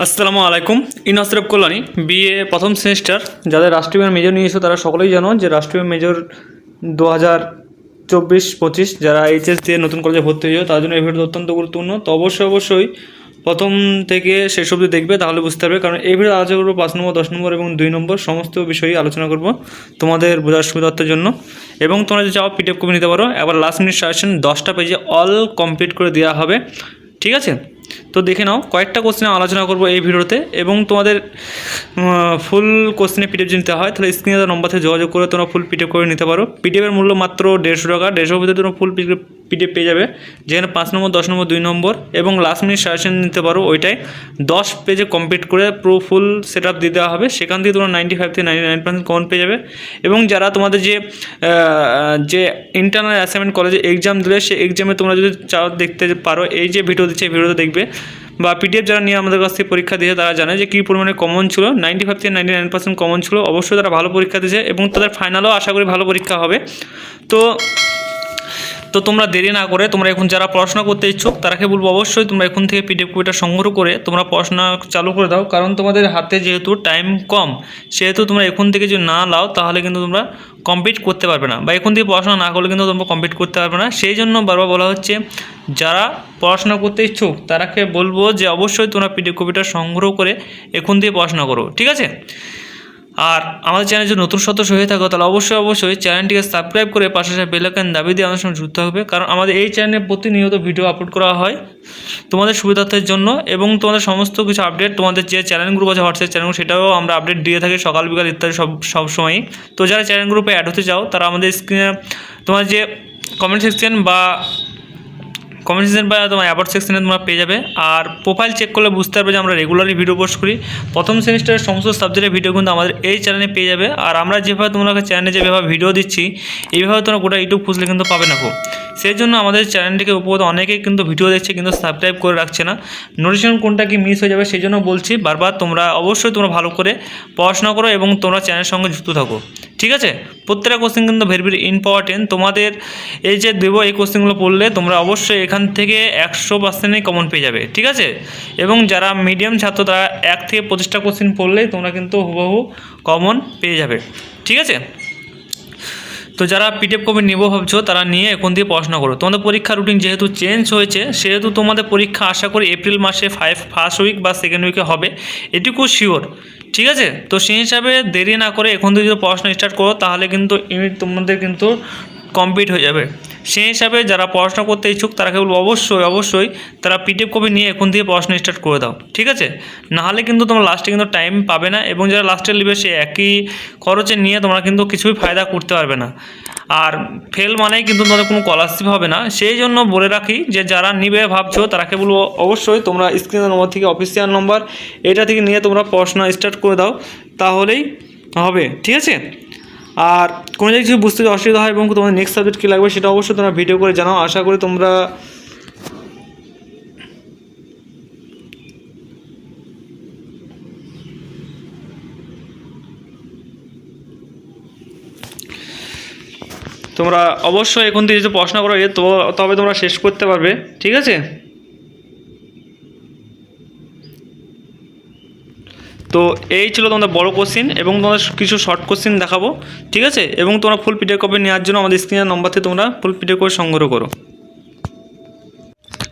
আসসালামু আলাইকুম। ইনাসরফ কল্যাণী, বিএ প্রথম সেমিস্টার যাদের রাষ্ট্রীয় মেজর নিয়েছো তারা সকলেই জানো যে রাষ্ট্রীয় মেজর দু হাজার চব্বিশ পঁচিশ যারা এইচএস দিয়ে নতুন কলেজে ভর্তি হয়েছে তার জন্য এই ভিডিও অত্যন্ত গুরুত্বপূর্ণ। তো অবশ্যই অবশ্যই প্রথম থেকে শেষ অবধি দেখবে, তাহলে বুঝতে পারবে। কারণ এই ভিডিও আলোচনা করব পাঁচ নম্বর, দশ নম্বর এবং দুই নম্বর, সমস্ত বিষয়ই আলোচনা করব তোমাদের বোঝার সুবিধার্থের জন্য। এবং তোমরা যদি চাও পিডিএফ কপি নিতে পারো, এবার লাস্ট মিনিট সাজেশন দশটা পেজে অল কমপ্লিট করে দেওয়া হবে। ঠিক আছে? তো দেখে নাও, কয়েকটা কোশ্চেন আলোচনা করব এই ভিডিওতে এবং তোমাদের ফুল কোশ্চেনে পিডিএফ নিতে হয়, তাহলে স্ক্রিনে নম্বর থেকে যোগাযোগ করে তোমরা ফুল পিডিএফ করে নিতে পারো। পিডিএফের মূল্য মাত্র দেড়শো টাকা, দেড়শোর ভিতরে তোমরা ফুল পিডিএফ পেয়ে যাবে। যেখানে পাঁচ নম্বর, দশ নম্বর, দুই নম্বর এবং লাস্ট মিনিট সাজেশন নিতে পারো ওইটাই। দশ পেজে কমপ্লিট করে পুরো ফুল সেট আপ দিয়ে দেওয়া হবে। সেখান থেকে তোমরা নাইনটি ফাইভ থেকে নাইনটি নাইন পার্সেন্ট কমন পেয়ে যাবে। এবং যারা তোমাদের যে যে ইন্টারনাল অ্যাসাইনমেন্ট কলেজে এক্সাম দিলে, সেই এক্সামে তোমরা যদি চাও দেখতে পারো, এই যে ভিডিও দিচ্ছে, এই ভিডিওতে দেখবে। বা পিডিএফ যারা নিয়ে আমাদের কাছ থেকে পরীক্ষা দিয়েছে, তারা জানে যে কী পরিমাণে কমন ছিল। নাইনটি ফাইভ থেকে নাইনটি নাইন পার্সেন্ট কমন ছিল। অবশ্যই তারা ভালো পরীক্ষা দিয়েছে এবং তাদের ফাইনালও আশা করি ভালো পরীক্ষা হবে। তো তো তোমরা দেরি না করে, তোমরা এখন যারা পড়াশোনা করতে ইচ্ছুক, তারাকে বলব অবশ্যই তোমরা এখন থেকে পিডিএফ কপিটা সংগ্রহ করে তোমরা পড়াশোনা চালু করে দাও। কারণ তোমাদের হাতে যেহেতু টাইম কম, সেহেতু তোমরা এখন থেকে যদি না লাও, তাহলে কিন্তু তোমরা কমপ্লিট করতে পারবে না। বা এখন থেকে পড়াশোনা না করলে কিন্তু তোমরা কমপ্লিট করতে পারবে না। সেই জন্য বারবার বলা হচ্ছে, যারা পড়াশোনা করতে ইচ্ছুক, তারাকে বলব যে অবশ্যই তোমরা পিডিএফ কপিটা সংগ্রহ করে এখন থেকে পড়াশোনা করো। ঠিক আছে? আর আমাদের চ্যানেল যদি নতুন সদস্য হয়ে থাকো, তাহলে অবশ্যই অবশ্যই চ্যানেলটিকে সাবস্ক্রাইব করে পাশে সাথে বেলাকান দাবি দিয়ে আমাদের সঙ্গে যুক্ত হবে। কারণ আমাদের এই চ্যানেলে প্রতিনিয়ত ভিডিও আপলোড করা হয় তোমাদের সুবিধার্থের জন্য এবং তোমাদের সমস্ত কিছু আপডেট তোমাদের যে চ্যানেল গ্রুপ আছে হোয়াটসঅ্যাপ চ্যানেল সেটাও আমরা আপডেট দিয়ে থাকি সকাল, বিকাল ইত্যাদি সব সব সময়ই। তো যারা চ্যানেল গ্রুপে অ্যাড হতে চাও, তারা আমাদের স্ক্রিনে তোমার যে কমেন্ট সেকশন বা কমেন্ট সেকশন বা তোমার অ্যাবাউট সেকশনে তোমরা পেয়ে যাবে। আর প্রোফাইল চেক করলে বুঝতে পারবে যে আমরা রেগুলারই ভিডিও পোস্ট করি। প্রথম সেমিস্টারের সমস্ত সাবজেক্টের ভিডিও কিন্তু আমাদের এই চ্যানেলে পেয়ে যাবে। আর আমরা যেভাবে তোমাকে চ্যানেলে যেভাবে ভিডিও দিচ্ছি, এইভাবে তোমরা গোটা ইউটিউব খুঁজলে কিন্তু পাবে না সেই জন্য আমাদের চ্যানেলটিকে উপর অনেকেই কিন্তু ভিডিও দেখছে কিন্তু সাবস্ক্রাইব করে রাখছে না। নোটিফিকেশন কোনটা কি মিস হয়ে যাবে সেই জন্য বলছি, বারবার তোমরা অবশ্যই তোমরা ভালো করে পড়াশোনা করো এবং তোমরা চ্যানেলের সঙ্গে যুক্ত থাকো। ঠিক আছে? প্রত্যেকটা কোশ্চেন কিন্তু ভেরি ভেরি ইম্পর্টেন্ট তোমাদের এই যে দেবো, এই কোশ্চেনগুলো পড়লে তোমরা অবশ্যই এখান থেকে একশো পার্সেন্টই কমন পেয়ে যাবে, ঠিক আছে? এবং যারা মিডিয়াম ছাত্র, তারা এক থেকে পঁচিশটা কোশ্চেন পড়লে তোমরা কিন্তু হুবহু কমন পেয়ে যাবে, ঠিক আছে? তো যারা পিডিএফ কপি নেব ভাবছ, তারা নিয়ে এখন দিয়ে পড়াশোনা করো। তোমাদের পরীক্ষা রুটিন যেহেতু চেঞ্জ হয়েছে, সেহেতু তোমাদের পরীক্ষা আশা করি এপ্রিল মাসে ফাইভ ফার্স্ট উইক বা সেকেন্ড উইকে হবে। এটুকু শিওর ঠিক আছে? তো সেই হিসাবে দেরি না করে এখন দিয়ে যদি পড়াশোনা স্টার্ট করো, তাহলে কিন্তু ইউনিট তোমাদের কিন্তু কমপ্লিট হয়ে যাবে। সেই হিসাবে যারা পড়াশোনা করতে ইচ্ছুক তারাকে বলব অবশ্যই অবশ্যই তারা পিডিএফ কপি নিয়ে এখন থেকে পড়াশোনা স্টার্ট করে দাও, ঠিক আছে? নাহলে কিন্তু তোমরা লাস্টে কিন্তু টাইম পাবে না এবং যারা লাস্টে নেবে সে একই খরচে নিয়ে তোমরা কিন্তু কিছুই ফায়দা করতে পারবে না। আর ফেল মানেই কিন্তু তোমাদের কোনো স্কলারশিপ হবে না। সেই জন্য বলে রাখি যে, যারা নিবে ভাবছ তারাকে বলব অবশ্যই তোমরা স্ক্রিনের নম্বর থেকে অফিসিয়াল নম্বর এটা থেকে নিয়ে তোমরা পড়াশোনা স্টার্ট করে দাও, তাহলেই হবে, ঠিক আছে? আর কোনো কিছু বুঝতে অসুবিধা হয় এবং তোমাদের নেক্সট সাবজেক্ট কী লাগবে সেটা অবশ্যই তোমরা ভিডিও করে জানাও। আশা করি তোমরা তোমরা অবশ্যই এখন থেকে যদি পড়াশোনা করো তবে তোমরা শেষ করতে পারবে, ঠিক আছে? তো এই ছিল তোমাদের বড় কোশ্চিন এবং তোমাদের কিছু শর্ট কোশ্চিন দেখাবো, ঠিক আছে? এবং তোমরা ফুল পিডিএফ কপি নেওয়ার জন্য আমাদের স্ক্রিনের নম্বর থেকে তোমরা ফুল পিডিএফ করে সংগ্রহ করো।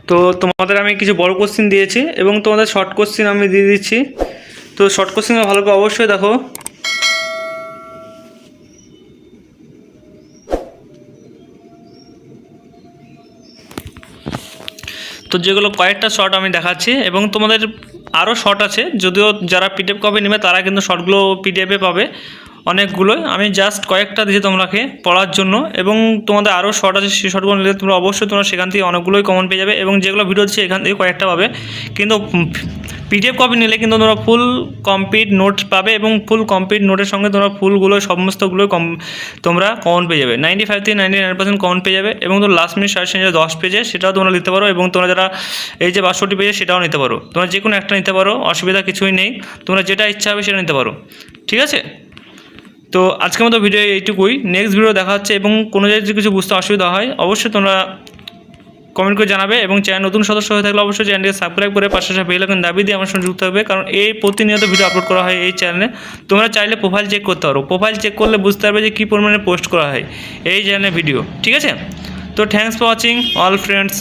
তো তোমাদের আমি কিছু বড় কোশ্চিন দিয়েছি এবং তোমাদের শর্ট কোশ্চিন আমি দিয়ে দিচ্ছি। তো শর্ট কোশ্চিন ভালো করে অবশ্যই দেখো। তো যেগুলো কয়েকটা শর্ট আমি দেখাচ্ছি এবং তোমাদের আরও শর্ট আছে। যদিও যারা পিডিএফ কপি নেবে, তারা কিন্তু শর্টগুলো পিডিএফে পাবে অনেকগুলোই। আমি জাস্ট কয়েকটা দিয়েছি তোমাকে পড়ার জন্য এবং তোমাদের আরও শর্ট আছে, সেই শর্টগুলো নিলে তোমরা অবশ্যই তোমরা সেখান থেকে অনেকগুলোই কমন পেয়ে যাবে এবং যেগুলো ভিডিও দিচ্ছে, এখান থেকে কয়েকটা পাবে। কিন্তু পিডিএফ কপি নিলে কিন্তু তোমরা ফুল কমপ্লিট নোট পাবে এবং ফুল কমপ্লিট নোটের সঙ্গে তোমরা ফুলগুলো, সমস্তগুলো কম, তোমরা কমন পেয়ে যাবে। নাইনটি ফাইভ থেকে নাইনটি নাইন পার্সেন্ট কমন পেয়ে যাবে এবং তো লাস্ট মিনিট সাজেশন যে দশ পেজে সেটাও তোমরা নিতে পারো এবং তোমরা যারা এই যে বাষট্টি পেজে সেটাও নিতে পারো। তোমরা যে কোনো একটা নিতে পারো, অসুবিধা কিছুই নেই। তোমরা যেটা ইচ্ছা হবে সেটা নিতে পারো। ঠিক আছে? তো আজকের মতো ভিডিও এইটুকুই। নেক্সট ভিডিও দেখা হচ্ছে এবং কোনো জায়গায় যদি কিছু বুঝতে অসুবিধা হয়, অবশ্যই তোমরা কমেন্ট করে জানাবে এবং চ্যানেল নতুন সদস্য হয়ে থাকলে অবশ্যই চ্যানেলটিকে সাবস্ক্রাইব করে পাশে আসা বেল আইকন দাবি দিয়ে আমার সঙ্গে যুক্ত হবে কারণ এই প্রতিনিয়ত ভিডিও আপলোড করা হয় এই চ্যানেলে তোমরা চাইলে প্রোফাইল চেক করতে পারো। প্রোফাইল চেক করলে বুঝতে পারবে যে কী পরিমাণে পোস্ট করা হয় এই চ্যানেলে ভিডিও ঠিক আছে? তো thanks for watching all friends